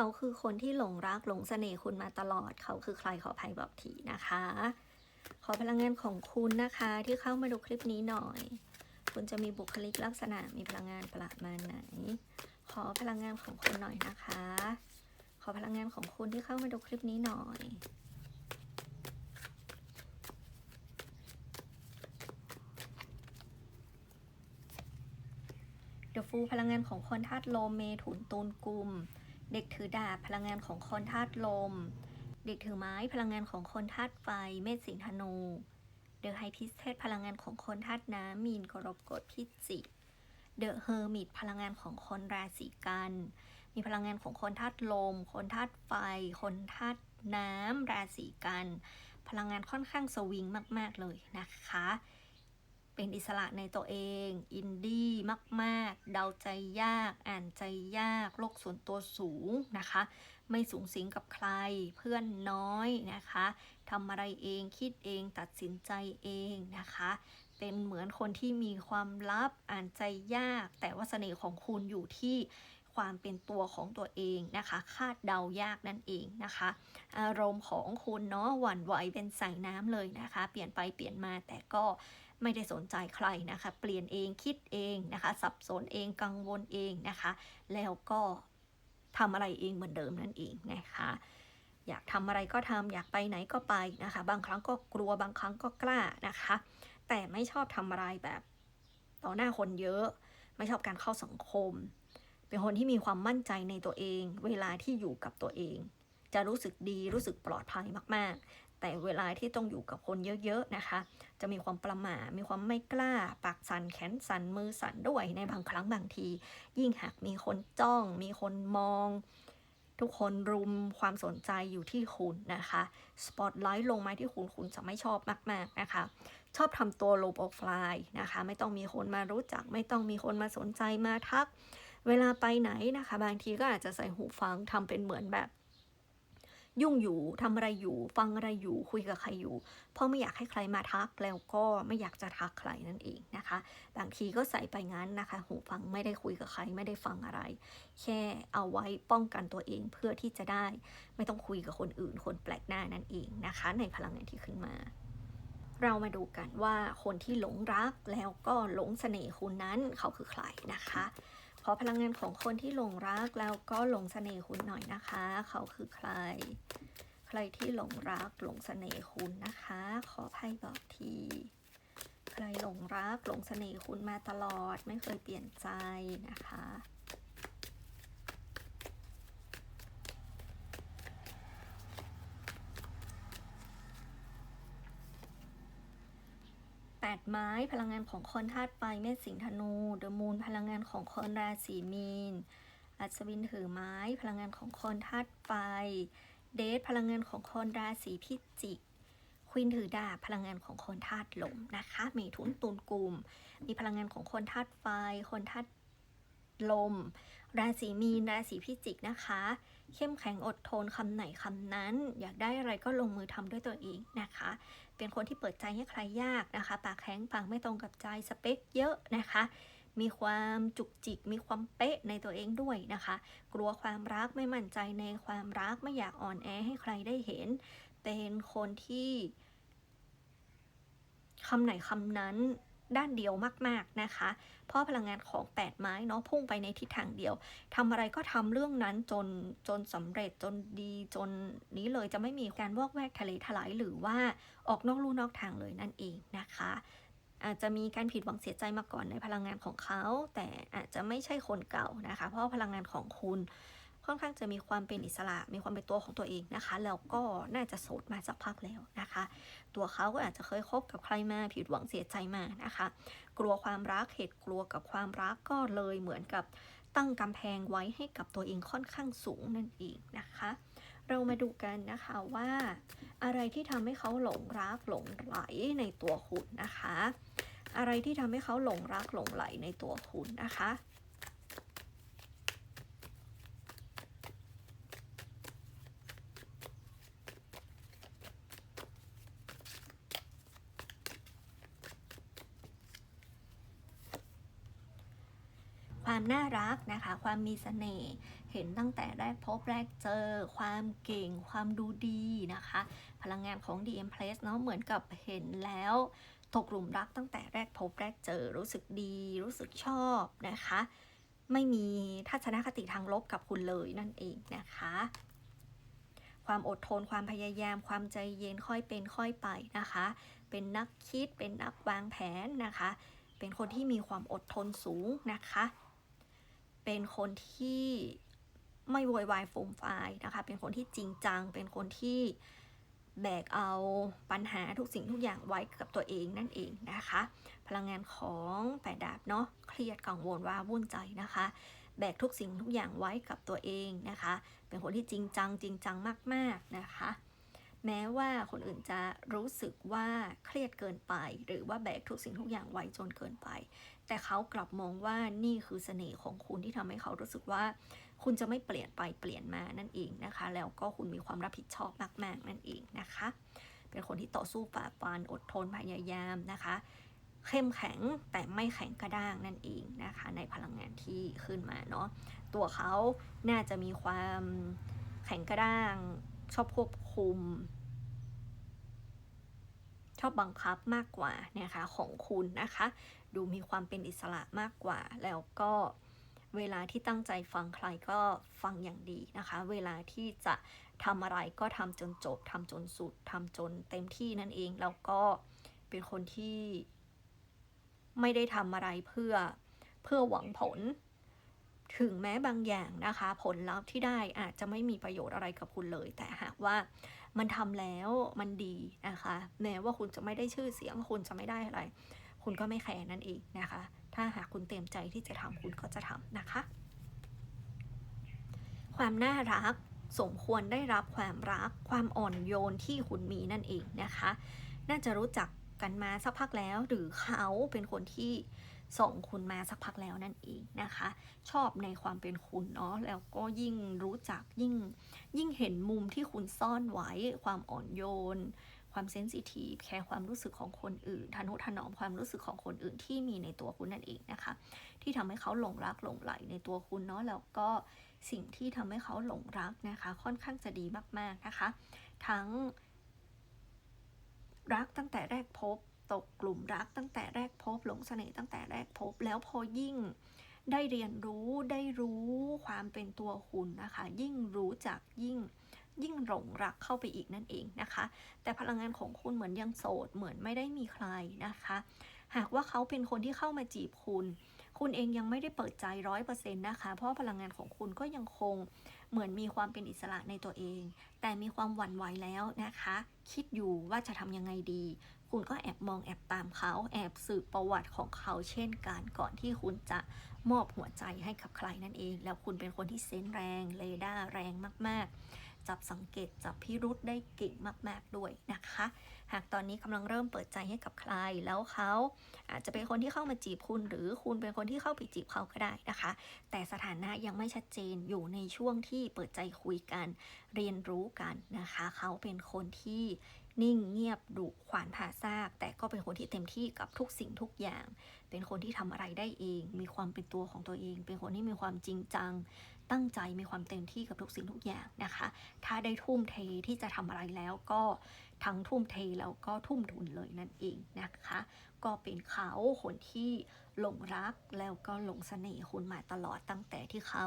เขาคือคนที่หลงรักหลงเสน่ห์คุณมาตลอด เขาคือใครขอภัยบอกทีนะคะ ขอพลังงานของคุณนะคะที่เข้ามาดูคลิปนี้หน่อย คุณจะมีบุคลิกลักษณะมีพลังงานประมาณไหน ขอพลังงานของคุณหน่อยนะคะ ขอพลังงานของคุณที่เข้ามาดูคลิปนี้หน่อยเดอะฟูพลังงานของคนธาตุโลเมถุนตูนกุม เด็กถือดาบพลังงานของคนธาตุลม เด็กถือไม้พลังงานของคนธาตุไฟ เมษสิงธนู เดอะไฮพิสเทสพลังงานของคนธาตุน้ำมีนกรกฎพิจิกเดอะเฮอร์มิตพลังงานของคนราศีกัน มีพลังงานของคนธาตุลม คนธาตุไฟ คนธาตุน้ำราศีกัน พลังงานค่อนข้างสวิงมาก ๆ เลยนะคะ เป็นอิสระในตัวเอง อินดี้มากๆ เดาใจยาก อ่านใจยาก โลกส่วนตัวสูงนะคะ ไม่สูงสิงกับใคร เพื่อนน้อยนะคะทำอะไรเอง คิดเอง ตัดสินใจเองนะคะ เป็นเหมือนคนที่มีความลับ อ่านใจยาก แต่ว่าเสน่ห์ของคุณอยู่ที่ความเป็นตัวของตัวเองนะคะ คาดเดายากนั่นเองนะคะ อารมณ์ของคุณเนาะหวั่นไหวเป็นสายน้ำเลยนะคะ เปลี่ยนไปเปลี่ยนมาแต่ก็ ไม่ได้สนใจใครนะคะ เปลี่ยนเองคิดเองนะคะ สับสนเองกังวลเองนะคะ แล้วก็ทำอะไรเองเหมือนเดิมนั่นเองนะคะอยากทำอะไรก็ทำอยากไปไหนก็ไปนะคะ บางครั้งก็กลัวบางครั้งก็กล้านะคะ แต่ไม่ชอบทำอะไรแบบต่อหน้าคนเยอะ ไม่ชอบการเข้าสังคม เป็นคนที่มีความมั่นใจในตัวเอง เวลาที่อยู่กับตัวเอง จะรู้สึกดีรู้สึกปลอดภัยมาก แต่เวลาที่ต้องอยู่กับคนเยอะๆนะคะ จะมีความประหม่ามีความไม่กล้า ปากสั่นแขนสั่นมือสั่นด้วยในบางครั้งบางที ยิ่งหากมีคนจ้อง มีคนมอง ทุกคนรุมความสนใจอยู่ที่คุณนะคะสปอตไลท์ลงมาที่คุณคุณจะไม่ชอบมากๆนะคะชอบทำตัวโลโปฟล์นะคะ ไม่ต้องมีคนมารู้จัก ไม่ต้องมีคนมาสนใจมาทัก เวลาไปไหนนะคะ บางทีก็อาจจะใส่หูฟังทำเป็นเหมือนแบบ ยุ่งอยู่ทำอะไรอยู่ ฟังอะไรอยู่คุยกับใครอยู่ เพราะไม่อยากให้ใครมาทักแล้วก็ไม่อยากจะทักใครนั่นเองนะคะ บางทีก็ใส่ไปงั้นนะคะ หูฟังไม่ได้คุยกับใครไม่ได้ฟังอะไร แค่เอาไว้ป้องกันตัวเองเพื่อที่จะได้ ไม่ต้องคุยกับคนอื่น คนแปลกหน้านั่นเองนะคะ ในพลังงานที่ขึ้นมาเรามาดูกันว่าคนที่หลงรักแล้วก็หลงเสน่ห์คุณนั้นเขาคือใครนะคะ ขอพลังงานของคนที่หลงรักแล้วก็หลงเสน่ห์คุณหน่อยนะคะ เขาคือใคร ใครที่หลงรักหลงเสน่ห์คุณนะคะ ขอไพ่บอกที ใครหลงรักหลงเสน่ห์คุณมาตลอดไม่เคยเปลี่ยนใจนะคะ ไม้พลังงานของคนธาตุไฟเมษสิงห์ธนูเดอะมูนพลังงานของคนราศีมีน อัศวินถือไม้พลังงานของคนธาตุไฟ เดทพลังงานของคนราศีพิจิกควินถือดาบพลังงานของคนธาตุลมนะคะเมถุนตุลกลุ่ม มีพลังงานของคนธาตุไฟ คนธาตุลม ราศีมีน ราศีพิจิกนะคะ เข้มแข็งอดทนคำไหนคำนั้น อยากได้อะไรก็ลงมือทำด้วยตัวเองนะคะ เป็นคนที่เปิดใจให้ใครยากนะคะ ปากแข็งปากไม่ตรงกับใจสเปคเยอะนะคะ มีความจุกจิก มีความเป๊ะในตัวเองด้วยนะคะ กลัวความรักไม่มั่นใจในความรักไม่อยากอ่อนแอให้ใครได้เห็น เป็นคนที่คำไหนคำนั้น ด้านเดียวมากๆนะคะ เพราะพลังงานของ 8 ไม้เนาะพุ่งไปในทิศทางเดียวทำอะไรก็ทำเรื่องนั้นจนจนสำเร็จจนดีจนนี้เลยจะไม่มีการวอกแวกทะเลถลายหรือว่าออกนอกลู่นอกทางเลยนั่นเองนะคะ อาจจะมีการผิดหวังเสียใจมาก่อนในพลังงานของเขา แต่อาจจะไม่ใช่คนเก่านะคะ เพราะพลังงานของคุณ ค่อนข้างจะมีความเป็นอิสระ มีความเป็นตัวของตัวเองนะคะ แล้วก็น่าจะโสดมาสักพักแล้วนะคะ ตัวเขาก็อาจจะเคยคบกับใครมาผิดหวังเสียใจมานะคะ กลัวความรักเหตุกลัวกับความรักก็เลยเหมือนกับตั้งกำแพงไว้ให้กับตัวเองค่อนข้างสูงนั่นเองนะคะ เรามาดูกันนะคะว่าอะไรที่ทำให้เขาหลงรักหลงไหลในตัวคุณนะคะ อะไรที่ทำให้เขาหลงรักหลงไหลในตัวคุณนะคะ ความน่ารักนะคะ ความมีเสน่ห์เห็นตั้งแต่แรกพบแรกเจอ ความเก่ง ความดูดีนะคะ พลังงานของ DM Place เนาะเหมือนกับเห็นแล้วตกหลุมรักตั้งแต่แรกพบแรกเจอ รู้สึกดี รู้สึกชอบนะคะ ไม่มีทัศนคติทางลบกับคุณเลยนั่นเองนะคะความอดทนความพยายามความใจเย็นค่อยเป็นค่อยไปนะคะ เป็นนักคิดเป็นนักวางแผนนะคะ เป็นคนที่มีความอดทนสูงนะคะ เป็นคนที่ไม่โวยวายโฟูมฟนะคะ เป็นคนที่จริงจัง เป็นคนที่แบกเอาปัญหาทุกสิ่งทุกอย่างไว้กับตัวเองนั่นเองนะคะ พลังงานของแปดดาบเนาะ เครียดกังวลว่าวุ่นใจนะคะ แบกทุกสิ่งทุกอย่างไว้กับตัวเองนะคะ เป็นคนที่จริงจังจริงจังมากๆนะคะ แม้ว่าคนอื่นจะรู้สึกว่าเครียดเกินไป หรือว่าแบกทุกสิ่งทุกอย่างไว้จนเกินไป แต่เขากลับมองว่านี่คือเสน่ห์ของคุณที่ทำให้เขารู้สึกว่า คุณจะไม่เปลี่ยนไปเปลี่ยนมานั่นเองนะคะ แล้วก็คุณมีความรับผิดชอบมากๆนั่นเองนะคะ เป็นคนที่ต่อสู้ฝ่าฟันอดทนพยายามนะคะ เข้มแข็งแต่ไม่แข็งกระด้างนั่นเองนะคะ ในพลังงานที่ขึ้นมาเนาะตัวเขาน่าจะมีความแข็งกระด้างชอบควบคุม ชอบบังคับมากกว่านะคะของคุณนะคะ ดูมีความเป็นอิสระมากกว่า แล้วก็เวลาที่ตั้งใจฟังใครก็ฟังอย่างดีนะคะ เวลาที่จะทำอะไรก็ทำจนจบทำจนสุดทำจนเต็มที่นั่นเอง แล้วก็เป็นคนที่ไม่ได้ทำอะไรเพื่อเพื่อหวังผล ถึงแม้บางอย่างนะคะ ผลลัพธ์ที่ได้อาจจะไม่มีประโยชน์อะไรกับคุณเลย แต่หากว่ามันทำแล้วมันดีนะคะ แม้ว่าคุณจะไม่ได้ชื่อเสียงคุณจะไม่ได้อะไร คุณก็ไม่แคร์นั่นเองนะคะ ถ้าหากคุณเต็มใจที่จะทำคุณก็จะทำนะคะ ความน่ารักสมควรได้รับความรัก ความอ่อนโยนที่คุณมีนั่นเองนะคะ น่าจะรู้จัก กันมาสักพักแล้ว หรือเขาเป็นคนที่ส่งคุณมาสักพักแล้วนั่นเองนะคะ ชอบในความเป็นคุณเนาะแล้วก็ยิ่งรู้จักยิ่งยิ่งเห็นมุมที่คุณซ่อนไว้ ความอ่อนโยน ความเซนซิทีฟแคร์ความรู้สึกของคนอื่นทนุถนอมความรู้สึกของคนอื่นที่มีในตัวคุณนั่นเองนะคะ ที่ทำให้เขาหลงรักหลงไหลในตัวคุณเนาะแล้วก็สิ่งที่ทำให้เขาหลงรักนะคะ ค่อนข้างจะดีมากๆนะคะ ทั้ง รักตั้งแต่แรกพบ ตกกลุ่มรักตั้งแต่แรกพบ หลงเสน่ห์ตั้งแต่แรกพบ แล้วพอยิ่งได้เรียนรู้ได้รู้ความเป็นตัวคุณนะคะ ยิ่งรู้จักยิ่งยิ่งหลงรักเข้าไปอีกนั่นเองนะคะ แต่พลังงานของคุณเหมือนยังโสดเหมือนไม่ได้มีใครนะคะ หากว่าเขาเป็นคนที่เข้ามาจีบคุณ คุณเองยังไม่ได้เปิดใจร้อยเปอร์เซ็นต์นะคะ เพราะพลังงานของคุณก็ยังคงเหมือนมีความเป็นอิสระในตัวเอง แต่มีความหวั่นไหวแล้วนะคะ คิดอยู่ว่าจะทำยังไงดี คุณก็แอบมองแอบตามเขา แอบสืบประวัติของเขาเช่นกันก่อนที่คุณจะมอบหัวใจให้กับใครนั่นเอง แล้วคุณเป็นคนที่เซนแรงเรดาร์แรงมาก ๆ จับสังเกตจับพิรุษได้เก่งมาก ๆ ด้วยนะคะ หากตอนนี้กำลังเริ่มเปิดใจให้กับใคร แล้วเขาอาจจะเป็นคนที่เข้ามาจีบคุณ หรือคุณเป็นคนที่เข้าไปจีบเขาก็ได้นะคะ แต่สถานะยังไม่ชัดเจนอยู่ในช่วงที่เปิดใจคุยกัน เรียนรู้กันนะคะ เขาเป็นคนที่ นิ่งเงียบดุขวานผ่าซาก แต่ก็เป็นคนที่เต็มที่กับทุกสิ่งทุกอย่าง เป็นคนที่ทำอะไรได้เอง มีความเป็นตัวของตัวเอง เป็นคนที่มีความจริงจัง ตั้งใจมีความเต็มที่กับทุกสิ่งทุกอย่างนะคะ ถ้าได้ทุ่มเทที่จะทำอะไรแล้วก็ทั้งทุ่มเทแล้วก็ทุ่มทุนเลยนั่นเองนะคะ ก็เป็นเขาคนที่หลงรักแล้วก็หลงเสน่ห์คุณมาตลอดตั้งแต่ที่เขา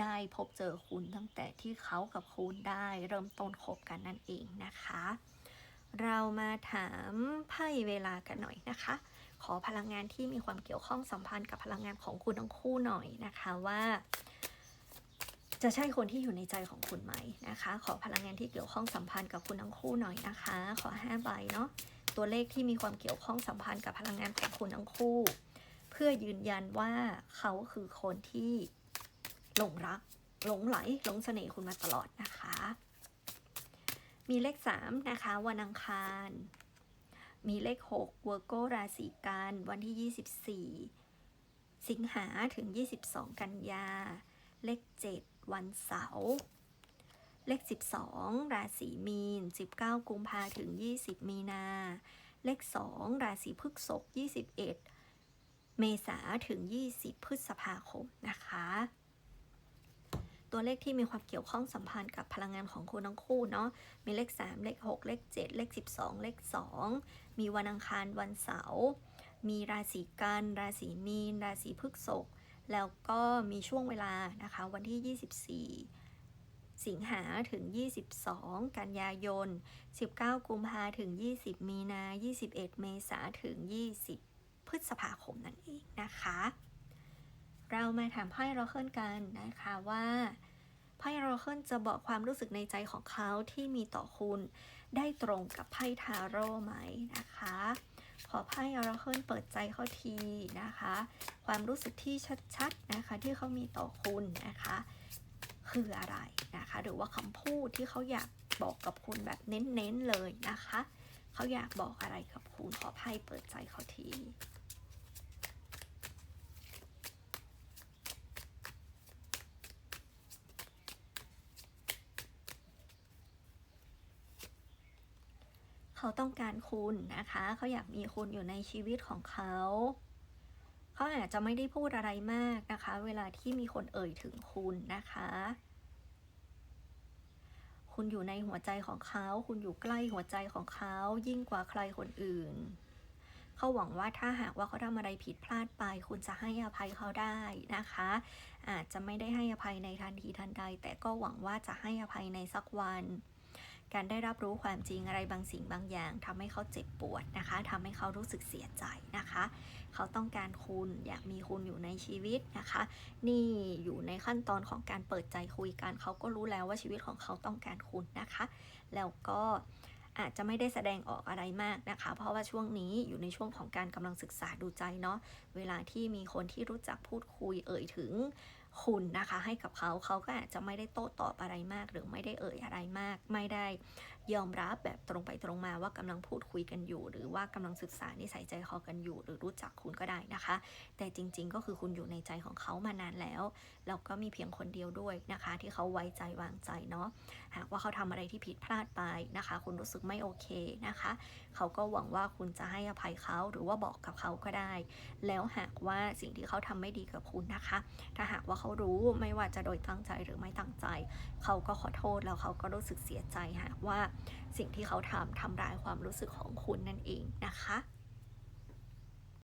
ได้พบเจอคุณตั้งแต่ที่เขากับคุณได้เริ่มต้นคบกันนั่นเองนะคะ เรามาถามไพ่เวลากันหน่อยนะคะ ขอพลังงานที่มีความเกี่ยวข้องสัมพันธ์กับพลังงานของคุณทั้งคู่หน่อยนะคะว่า จะใช่คนที่อยู่ในใจของคุณไหมนะคะ ขอพลังงานที่เกี่ยวข้องสัมพันธ์กับคุณทั้งคู่หน่อยนะคะ ขอห้าใบเนาะตัวเลขที่มีความเกี่ยวข้องสัมพันธ์กับพลังงานของคุณทั้งคู่ เพื่อยืนยันว่าเขาคือคนที่หลงรักหลงไหลหลงเสน่ห์คุณมาตลอดนะคะ มีเลข 3 นะคะ วันอังคาร มีเลข6เวอร์โกราศีกันวันที่ 24 สิงหาถึง 22 กันยา เลข 7 วันเสาร์เลข 12 ราศีมีน 19 กุมภาถึง 20 มีนา เลข 2 ราศีพฤษภ21 เมษาถึง 20 พฤษภาคมนะคะ ตัวเลขที่มีความเกี่ยวข้องสัมพันธ์กับพลังงานของคุณทั้งคู่เนาะ มีเลข 3 เลข 6 เลข 7 เลข 12 เลข 2 มีวันอังคารวันเสาร์ มีราศีกัน ราศีมีน ราศีพฤษภ แล้วก็มีช่วงเวลานะคะ วันที่ 24สิงหาถึง 22 กันยายน 19 กุมภาถึง 20 มีนา 21 เมษาถึง 20 พฤษภาคมนั่นเองนะคะ เรามาถามไพ่เรเคิลกันนะคะว่าไพ่เรเคิลจะบอกความรู้สึกในใจของเขาที่มีต่อคุณ ได้ตรงกับไพ่ทาโร่ไหมนะคะ ขอไพ่อรเคิลเปิดใจเขาทีนะคะ ความรู้สึกที่ชัดๆนะคะที่เขามีต่อคุณนะคะ คืออะไรนะคะ หรือว่าคำพูดที่เขาอยากบอกกับคุณแบบเน้นๆเลยนะคะ เขาอยากบอกอะไรกับคุณขอไพ่เปิดใจเขาที เขาต้องการคุณนะคะ เขาอยากมีคุณอยู่ในชีวิตของเขา เขาอาจจะไม่ได้พูดอะไรมากนะคะ เวลาที่มีคนเอ่ยถึงคุณนะคะ คุณอยู่ในหัวใจของเขา คุณอยู่ใกล้หัวใจของเขา ยิ่งกว่าใครคนอื่น เขาหวังว่าถ้าหากว่าเขาทำอะไรผิดพลาดไป คุณจะให้อภัยเขาได้นะคะ อาจจะไม่ได้ให้อภัยในทันทีทันใด แต่ก็หวังว่าจะให้อภัยในสักวัน การได้รับรู้ความจริงอะไรบางสิ่งบางอย่างทำให้เขาเจ็บปวดนะคะทำให้เขารู้สึกเสียใจนะคะ เขาต้องการคุณอยากมีคุณอยู่ในชีวิตนะคะ นี่อยู่ในขั้นตอนของการเปิดใจคุยกันเขาก็รู้แล้วว่าชีวิตของเขาต้องการคุณนะคะ แล้วก็อาจจะไม่ได้แสดงออกอะไรมากนะคะ เพราะว่าช่วงนี้อยู่ในช่วงของการกำลังศึกษาดูใจเนาะ เวลาที่มีคนที่รู้จักพูดคุยเอ่ยถึง คุณนะคะ ให้กับเขาเขาก็อาจจะไม่ได้โต้ตอบอะไรมาก หรือไม่ได้เอ่ยอะไรมาก ไม่ได้ยอมรับแบบตรงไปตรงมาว่ากำลังพูดคุยกันอยู่ หรือว่ากำลังศึกษานิสัยใจคอกันอยู่ หรือรู้จักคุณก็ได้นะคะ แต่จริง ๆ ก็คือคุณอยู่ในใจของเขามานานแล้วแล้วก็มีเพียงคนเดียวด้วยนะคะ ที่เขาไว้ใจวางใจเนาะหากว่าเขาทำอะไรที่ผิดพลาดไปนะคะ คุณรู้สึกไม่โอเคนะคะ เขาก็หวังว่าคุณจะให้อภัยเขาหรือว่าบอกกับเขาก็ได้ แล้วหากว่าสิ่งที่เขาทำไม่ดีกับคุณนะคะ ถ้าหากว่าเขารู้ไม่ว่าจะโดยตั้งใจหรือไม่ตั้งใจ เขาก็ขอโทษแล้วเขาก็รู้สึกเสียใจหากว่าสิ่งที่เขาทำทำร้ายความรู้สึกของคุณนั่นเองนะคะ